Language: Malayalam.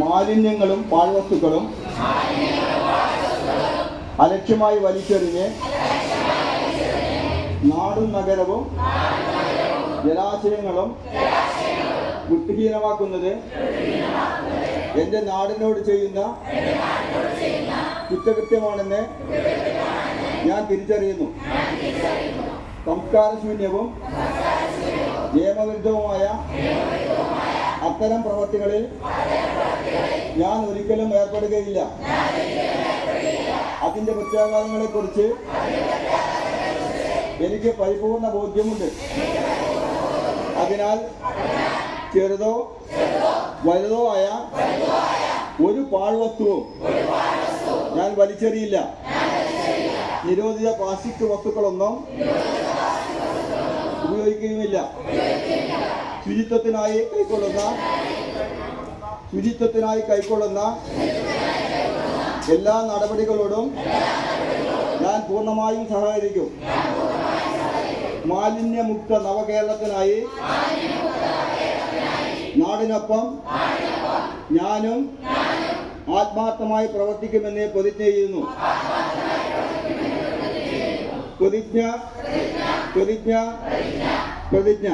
മാലിന്യങ്ങളും പാഴ്വസ്തുക്കളും അലക്ഷ്യമായി വലിച്ചെറിഞ്ഞ് നാടും നഗരവും ജലാശയങ്ങളും വൃത്തിഹീനമാക്കുന്നത് എന്റെ നാടിനോട് ചെയ്യുന്ന കുറ്റകൃത്യമാണെന്ന് ഞാൻ തിരിച്ചറിയുന്നു. സംസ്കാരശൂന്യവും നിയമവിരുദ്ധവുമായ അത്തരം പ്രവർത്തികളിൽ ഞാൻ ഒരിക്കലും ഏർപ്പെടുകയില്ല. അതിന്റെ പ്രത്യാഘാതങ്ങളെ കുറിച്ച് എനിക്ക് പരിപൂർണ ബോധ്യമുണ്ട്. അതിനാൽ ചെറുതോ വലുതോ ആയ ഒരു പാഴ്വസ്തുവും ഞാൻ വലിച്ചെറിയില്ല. നിരോധിത പ്ലാസ്റ്റിക് വസ്തുക്കളൊന്നും ഉപയോഗിക്കുകയുമില്ല ശുചിത്വത്തിനായി കൈക്കൊള്ളുന്ന ശുചിത്വത്തിനായി കൈക്കൊള്ളുന്ന എല്ലാ നടപടികളോടും ഞാൻ പൂർണമായും സഹകരിക്കും. മാലിന്യമുക്ത നവകേരളത്തിനായി നാടിനൊപ്പം ഞാനും ആത്മാർത്ഥമായി പ്രവർത്തിക്കുമെന്ന് പ്രതിജ്ഞ ചെയ്യുന്നു. പ്രതിജ്ഞ പ്രതിജ്ഞ പ്രതിജ്ഞ